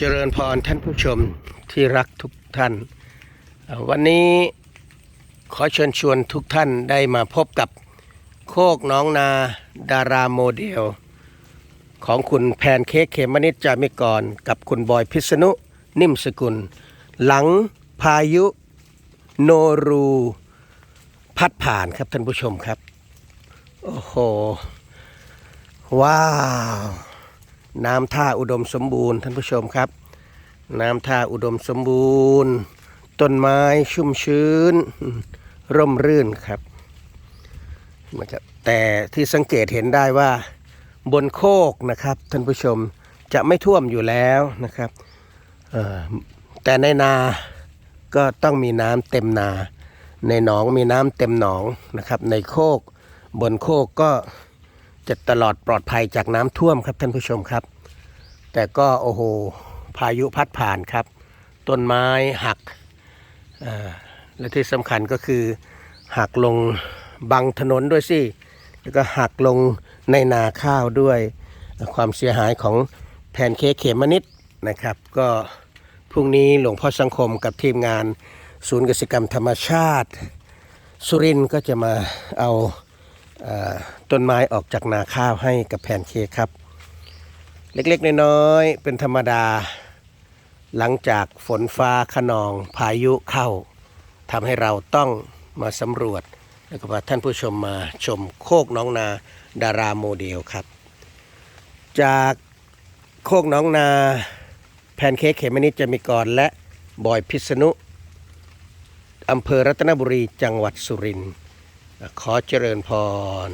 เจริญพรท่านผู้ชมที่รักทุกท่าน วันนี้ขอเชิญชวนทุกท่านได้มาพบกับโคกน้องนาดาราโมเดล ของคุณแพนเค้กเขมนิดจามิกร กับคุณบอยพิษณุนิ่มสกุล หลังพายุโนรู พัดผ่านครับท่านผู้ชมครับ โอ้โห ว้าว น้ำท่าอุดมสมบูรณ์ท่านผู้ชมครับ น้ำท่าอุดมสมบูรณ์ ต้นไม้ชุ่มชื้น ร่มรื่นครับนะครับแต่ที่สังเกตเห็นได้ว่าบนโคกนะครับท่านผู้ชมจะไม่ท่วมอยู่แล้วนะครับแต่ในนาก็ต้องมีน้ำเต็มนา ในหนองมีน้ำเต็มหนองนะครับ ในโคกบนโคกก็ จะตลอดปลอดภัยจากน้ำท่วมครับท่านผู้ชมครับ แต่ก็โอ้โหพายุพัดผ่านครับ ต้นไม้หักและที่สำคัญก็คือหักลงบังถนนด้วยสิแล้วก็หักลงในนาข้าวด้วยความเสียหายของแผ่นเค้กเขมนิดนะครับ ก็พรุ่งนี้หลวงพ่อสังคมกับทีมงาน ศูนย์กสิกรรมธรรมชาติ สุรินทร์ก็จะมาเอา ต้นไม้ออกจากนาข้าวให้กับแผ่นเค้กครับ เล็กๆ น้อยๆ เป็นธรรมดา หลังจากฝนฟ้าขนองพายุเข้าทำให้เราต้องมาสำรวจ แล้วก็พาท่านผู้ชมมาชมโคกน้องนาดาราโมเดลครับ จากโคกน้องนาแพนเค้กเขมนิจมีกรและบอยพิษณุอำเภอรัตนบุรีจังหวัดสุรินทร์ ขอเจริญพร